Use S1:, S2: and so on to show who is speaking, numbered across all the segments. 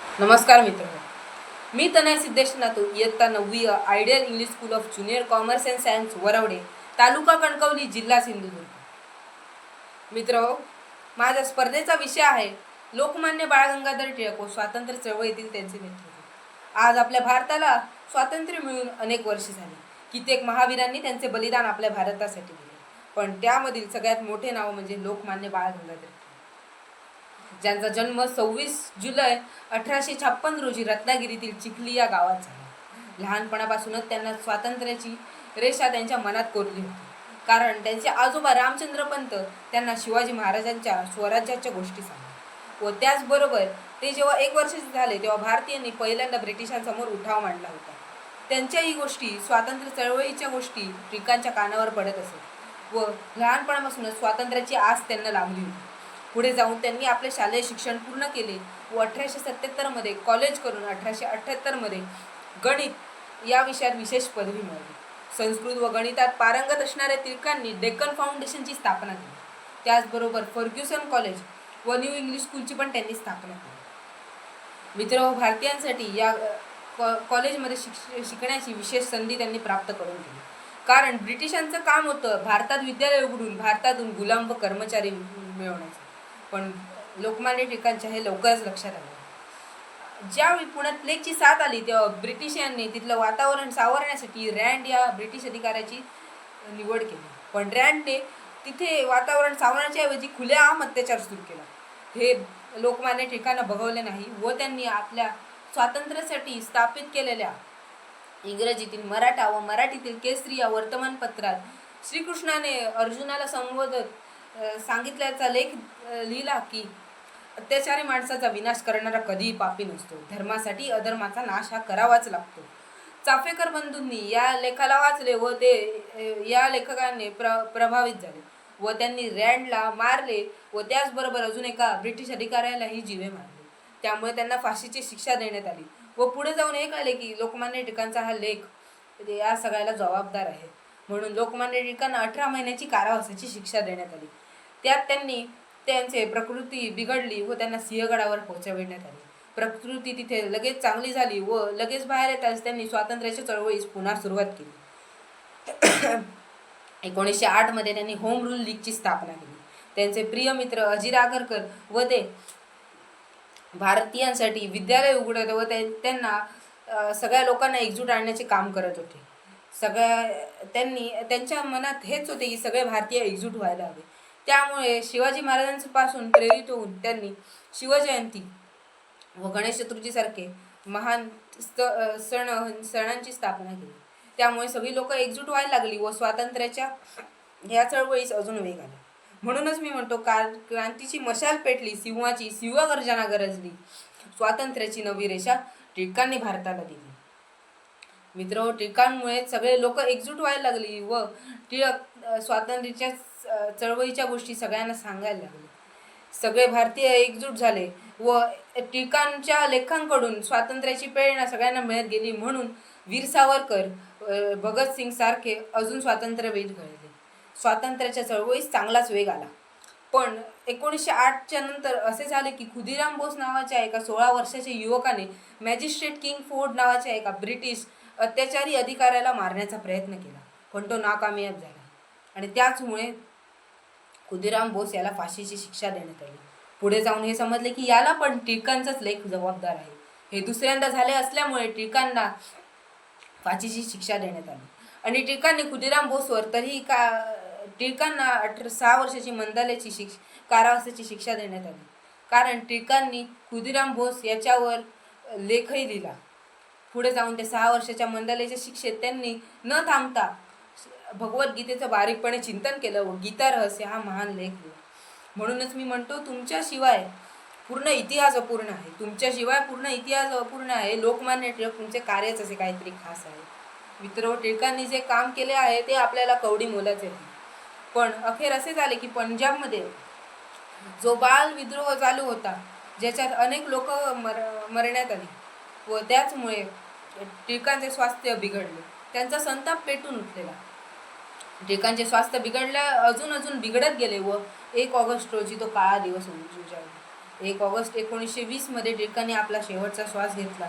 S1: नमस्कार मित्र मी तनय सिद्धेश नातू इयत्ता नववी ideal English school of junior commerce and science Varavade तालुका कणकवली जिल्हा सिंधुदुर्ग. मित्र माझ्या स्पर्धेचा विषय आहे लोकमान्य बाळ गंगाधर टिळक व स्वातंत्र्य चळवळीतील त्यांचे नेतृत्व. आज आपल्या भारताला स्वातंत्र्य मिळून अनेक वर्षे झाली. कित्येक महावीरांनी त्यांचे बलिदान आपल्या भारतासाठी दिले. पण त्यामधील सगळ्यात मोठे नाव म्हणजे लोकमान्य बाळ गंगाधर टिळक. ज्यांचा जन्म सव्वीस जुलै अठराशे छप्पन रोजी रत्नागिरीतील चिखली या गावात झाला. लहानपणापासूनच त्यांना स्वातंत्र्याची रेषा त्यांच्या मनात कोरली होती. कारण त्यांचे आजोबा रामचंद्र पंत त्यांना शिवाजी महाराजांच्या स्वराज्याच्या गोष्टी सांगतात. व त्याचबरोबर ते जेव्हा एक वर्षाचे झाले तेव्हा भारतीयांनी पहिल्यांदा ब्रिटिशांसमोर उठाव मांडला होता. त्यांच्याही गोष्टी स्वातंत्र्य चळवळीच्या गोष्टी टिकांच्या कानावर पडत असत व लहानपणापासूनच स्वातंत्र्याची आस त्यांना लाभली होती. पुढे जाऊन त्यांनी आपले शालेय शिक्षण पूर्ण केले. व अठराशे सत्याहत्तरमध्ये कॉलेज करून अठराशे अठ्ठ्याहत्तरमध्ये गणित या विषयात विशेष पदवी मिळवली संस्कृत व गणितात पारंगत असणाऱ्या तिळकांनी डेक्कन फाउंडेशनची स्थापना केली. त्याचबरोबर फर्ग्युसन कॉलेज व न्यू इंग्लिश स्कूलची पण त्यांनी स्थापना केली. मित्र व भारतीयांसाठी या कॉ- कॉलेजमध्ये शिक्ष शिकण्याची विशेष संधी त्यांनी प्राप्त करून दिली. कारण ब्रिटिशांचं काम होतं भारतात विद्यालय उघडून भारतातून गुलाम व कर्मचारी मिळवण्याचं. पण लोकमान्य टिळकांच्या हे लवकरच लक्षात आलं. ज्यावेळी पुण्यात प्लेगची साथ आली तेव्हा ब्रिटिशांनी तिथलं वातावरण सावरण्यासाठी रँड या ब्रिटिश अधिकाऱ्याची निवड केली. पण रँडने तिथे वातावरण सावरण्याच्या ऐवजी खुलेआम अत्याचार सुरू केला. हे लोकमान्य ठिकाणं बघवले नाही व त्यांनी आपल्या स्वातंत्र्यासाठी स्थापित केलेल्या इंग्रजीतील मराठा व मराठीतील केसरी या वर्तमानपत्रात श्रीकृष्णाने अर्जुनाला संबोधत सांगितल्याचा लेख लिहिला की अत्याचारी माणसाचा विनाश करणारा कधीही पापी नसतो. धर्मासाठी अधर्माचा नाश हा करावाच लागतो. चाफेकर बंधूंनी या लेखाला वाचले व ते या लेखकाने प्र प्रभावित झाले व त्यांनी रँडला मारले व त्याचबरोबर अजून एका ब्रिटिश अधिकाऱ्यालाही जीवे मारले. त्यामुळे त्यांना फाशीची शिक्षा देण्यात आली व पुढे जाऊन हे कळले की लोकमान्य टिकांचा हा लेख म्हणजे या सगळ्याला जबाबदार आहे. म्हणून लोकमान्य टिकांना अठरा महिन्याची कारावासाची शिक्षा देण्यात आली. त्यात त्यांनी त्यांचे प्रकृती बिघडली व त्यांना सिंहगडावर पोहोचविण्यात आली. प्रकृती तिथे लगेच चांगली झाली व लगेच बाहेर येताच त्यांनी स्वातंत्र्याच्या चळवळीस पुन्हा सुरुवात केली. एकोणीसशे आठमध्ये त्यांनी होम रूल लीगची स्थापना केली. त्यांचे प्रिय मित्र अजित आगरकर व ते भारतीयांसाठी विद्यालय उघडत व ते- त्यांना सगळ्या लोकांना एकजूट आणण्याचे काम करत होते. सगळ्या त्यांनी त्यांच्या मनात हेच होते की सगळे भारतीय एकजूट व्हायला हवे. त्यामुळे शिवाजी महाराजांपासून प्रेरित होऊन त्यांनी शिवजयंती व गणेश चतुर्थीसारखे महान स्त सण सणांची स्थापना केली. त्यामुळे सगळी लोक एकजूट व्हायला लागली व स्वातंत्र्याच्या ह्या चळवळीस अजून वेग आला. म्हणूनच मी म्हणतो कार क्रांतीची मशाल पेटली सिंहाची सिंहगर्जना गरजली. स्वातंत्र्याची नवी रेषा टिळकांनी भारताला दिली. मित्र टिळकांमुळे सगळे लोक एकजूट व्हायला लागली व टिळक स्वातंत्र्याच्या चळवळीच्या गोष्टी सगळ्यांना सांगायला लागले. सगळे भारतीय एकजूट झाले व टिळकांच्या लेखांकडून स्वातंत्र्याची प्रेरणा सगळ्यांना मिळत गेली म्हणून वीर सावरकर भगतसिंग सारखे अजून स्वातंत्र्यवीर घडले. स्वातंत्र्याच्या चळवळीस चांगलाच वेग आला. पण एकोणीसशे आठच्या नंतर असे झाले की खुदिराम बोस नावाच्या एका सोळा वर्षाच्या युवकाने मॅजिस्ट्रेट किंग फोर्ड नावाच्या एका ब्रिटिश अत्याचारी अधिकाऱ्याला मारण्याचा प्रयत्न केला. पण तो नाकामयाब झाला. आणि त्याचमुळे खुदिराम बोस याला फाशीची शिक्षा देण्यात आली. पुढे जाऊन हे समजले की याला पण टिळकांचाच लेख जबाबदार आहे. हे दुसऱ्यांदा झाले असल्यामुळे टिळकांना फाशीची शिक्षा देण्यात आली. आणि टिळकांनी खुदिराम बोसवर तरीही का टिळकांना अठरा सहा वर्षाची मंदाल्याची शिक्ष कारावासाची शिक्षा देण्यात आली. कारण टिळकांनी खुदिराम बोस याच्यावर लेखही लिहिला. पुढे जाऊन ते सहा वर्षाच्या मंडलेच्या शिक्षेत त्यांनी न थांबता भगवद्गीतेचं बारीकपणे चिंतन केलं व गीता रहस्य हा महान लेख लिहिला म्हणूनच मी म्हणतो तुमच्याशिवाय पूर्ण इतिहास अपूर्ण आहे. तुमच्याशिवाय पूर्ण इतिहास अपूर्ण आहे. लोकमान्य टिळक तुमचे कार्यच असे काहीतरी खास आहे. मित्र टिळकांनी जे काम केले आहे ते आपल्याला कवडी मोलाचे पण अखेर असे झाले की पंजाबमध्ये जो बाल विद्रोह चालू होता ज्याच्यात अनेक लोक मर मरण्यात आली. व त्याचमुळे टिळकांचे स्वास्थ्य बिघडले. त्यांचा संताप पेटून उठलेला. टिळकांचे स्वास्थ्य बिघडल्या अजून अजून बिघडत गेले व एक ऑगस्ट रोजी तो काळा दिवस उजाडला एक ऑगस्ट एकोणीसशे वीसमध्ये टिळकांनी आपला शेवटचा श्वास घेतला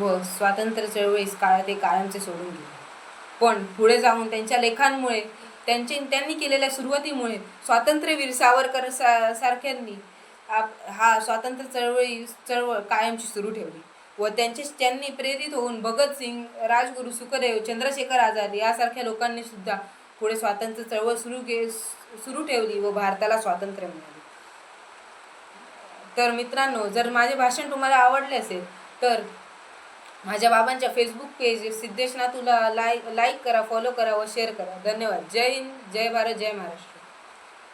S1: व स्वातंत्र्य चळवळीस काळ ते कायमचे सोडून गेले. पण पुढे जाऊन त्यांच्या लेखांमुळे त्यांचे त्यांनी केलेल्या सुरुवातीमुळे स्वातंत्र्यवीर सावरकर सा सारख्यांनी आप हा स्वातंत्र्य चळवळी चळवळ कायमची सुरू ठेवली. व त्यांचे त्यांनी प्रेरित होऊन भगतसिंग राजगुरू सुखदेव चंद्रशेखर आझाद यासारख्या लोकांनी सुद्धा पुढे स्वातंत्र्य चळवळ सुरू के सुरू ठेवली व भारताला स्वातंत्र्य मिळाले. तर मित्रांनो जर माझे भाषण तुम्हाला आवडले असेल तर माझ्या बाबांच्या फेसबुक पेज सिद्धेश नातूला लाईक लाईक करा फॉलो करा व शेअर करा. धन्यवाद. जय हिंद जय भारत जय महाराष्ट्र.